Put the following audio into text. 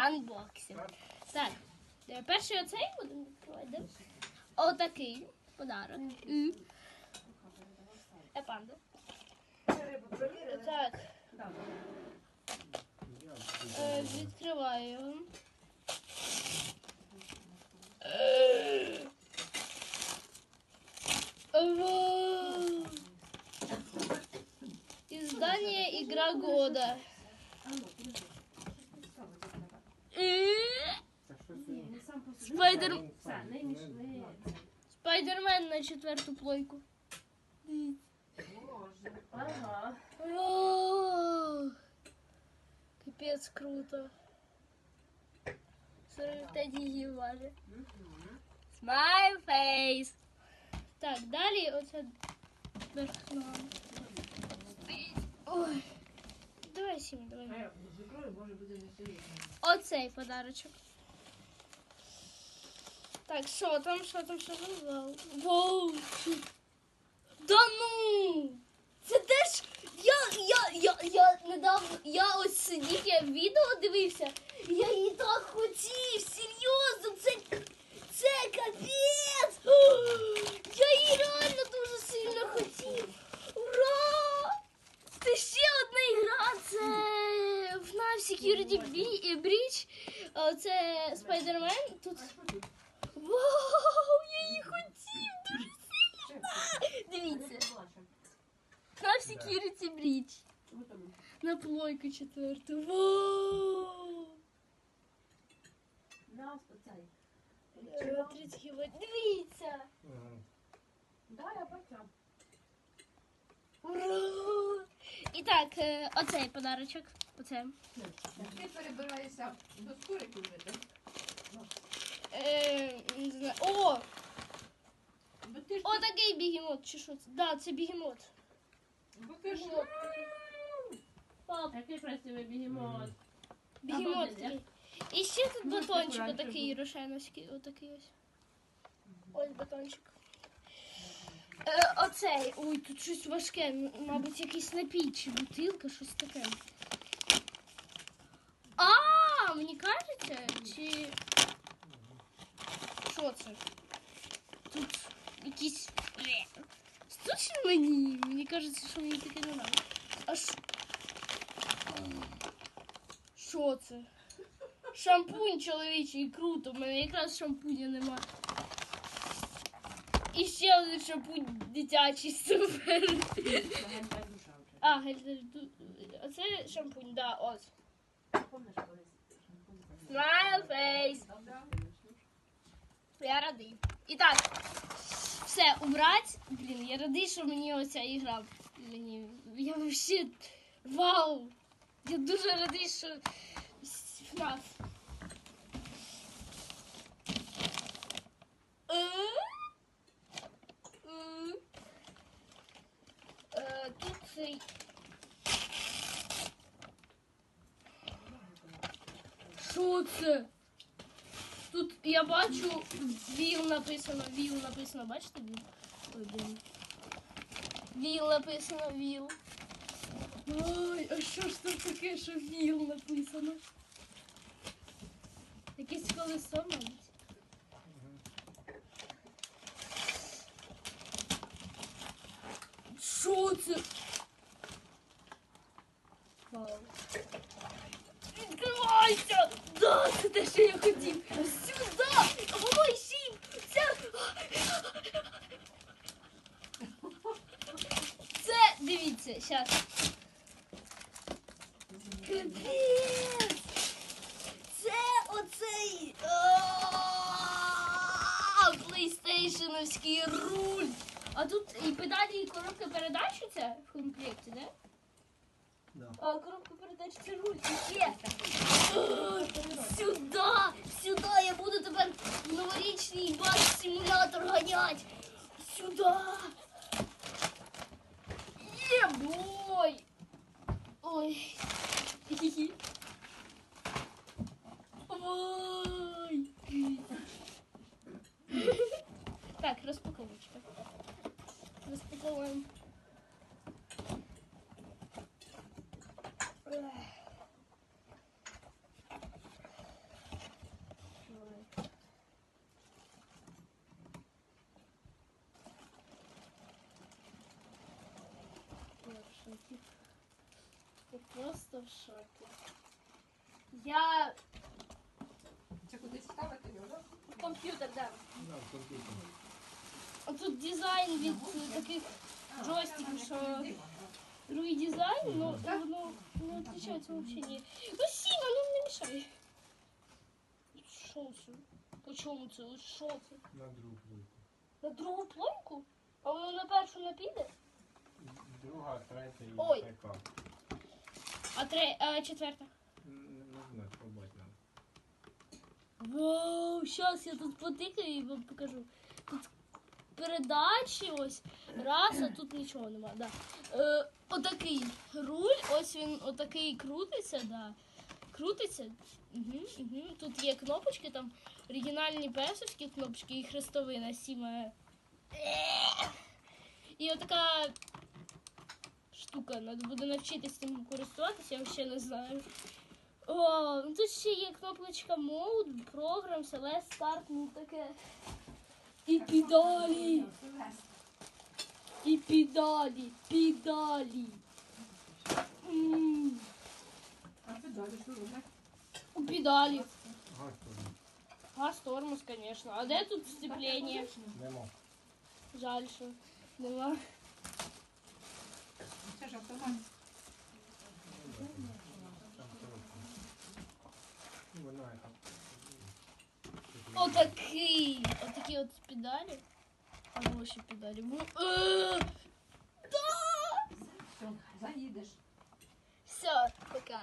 Анбоксинг. Так, е, перший оцей будемо відкривати. Отакий подарок. Е, панда. Так. Е, відкриваю його. Е. Издание Игра года. Е. Спайдер... Все, не мішли. Спайдермен на четверту плойку. Ага. Вау! Капец круто. 45 гігів важить. Смайл фейс. Так, далі оце верхно. Ой. Давай сім, давай. А я закрою, може буде серйозно. Оцей подарочок. Так, що там, що там, що там? Вау. Вау. Да ну! Це теж. Я, я, я, я недавно, я ось сидів, я відео дивився. Я її так хотів, серйозно, це капець! Я її реально дуже сильно хотів. Ура! Це ще одна ігра, це FNAF Security Bri- Breach. Е, Це Spider-Man. Тут. Вау! Я її хотів дуже сильно! Дивіться. FNAF Security Breach. На плойку четверту. Вау! На оцей. 30 гігабайт. Дивіться! Да, я бачу. Ура! І так, е, оцей подарочок. Оце. Ти перебираєшся до скориків вже, так? Е, не знаю. О! Бо ти ж О, такий бігемот, чи що це? Да, це бігемот. Бо ти ж Пап, такий красивий бігемот. бігемот такий. І ще тут Ну, батончик такий отакий рошеновський, отакий ось. Ось батончик. Е, оцей, ой, тут щось важке, мабуть, якийсь напій чи бутилка, щось таке. А, мені кажеться, чи. Що це? Тут якісь. Е, Точно мені? Мені кажеться, що мені таке не надо. А ш... Що це? Шампунь чоловічий, круто. У мене якраз шампуня нема. І ще один шампунь дитячий супер. А, гель- оце шампунь, да, ось. Smile face. Я радий. І так, все, убрать. Блін, я радий, що мені оця ігра. Мені. Я вообще. Вау! Я дуже радий, що FNAF. Е? Е? Е, Тут цей. Що це? Тут я бачу віл написано, віл написано, бачите віл? Ой, блін. Віл написано, віл. Ой, а що ж це таке, що віл написано? Якесь колесо, мабуть. Що це? Вау. Відкривайся! Да, це те, що я хотів. Сюди! Ой, сім! Це... Дивіться, зараз. Капець! Це оцей... а, руль. А тут і педалі, і коробка передач це в комплекті, да? Да. А коробка передач це руль. І ще. Сюда! Сюда! Я буду тепер в новорічний бас-симулятор ганять! Сюда! Є-бой! Ой! Хі-хі. Ой! Так, розпаковочка. Розпаковуємо. Просто в шокі. Я Це кудись ставити його, да? в комп'ютер, да. Да, в комп'ютері. А тут дизайн від е, таких А, Джойстик, там що- другий дизайн, ну воно не отличается вообще не. Ну Сіма, ну не мішай. Що це? По чому це? Що це? На другу плойку. На другу плойку? А воно на першу не піде? Друга, третя і Ой. така. А, тре... а четверта? Н- Не знаю, пробувати надо. Вау, зараз я тут потикаю і вам покажу. Тут передачі ось раз, а тут нічого нема. Да. Е, отакий руль, ось він отакий крутиться, да. Крутиться. Угу, угу. Тут є кнопочки, там оригінальні песовські кнопочки і хрестовина сіма. І отака штука, треба буде навчитися цим користуватися, я ще не знаю. О, ну тут ще є кнопочка Mode, програм, Celeste, Start, ну таке. І Селест. і педалі. М, А це далі що роблять? У туди. Газ, тормоз, звісно. А де тут сцеплення? Нема. Жаль, що нема. Це ж автомат. Там коробка. Ну, вона яка. Отакий. Отакі от педалі. А ну ще педалі. Бу- Е, Да! Все, заїдеш. Все, пока.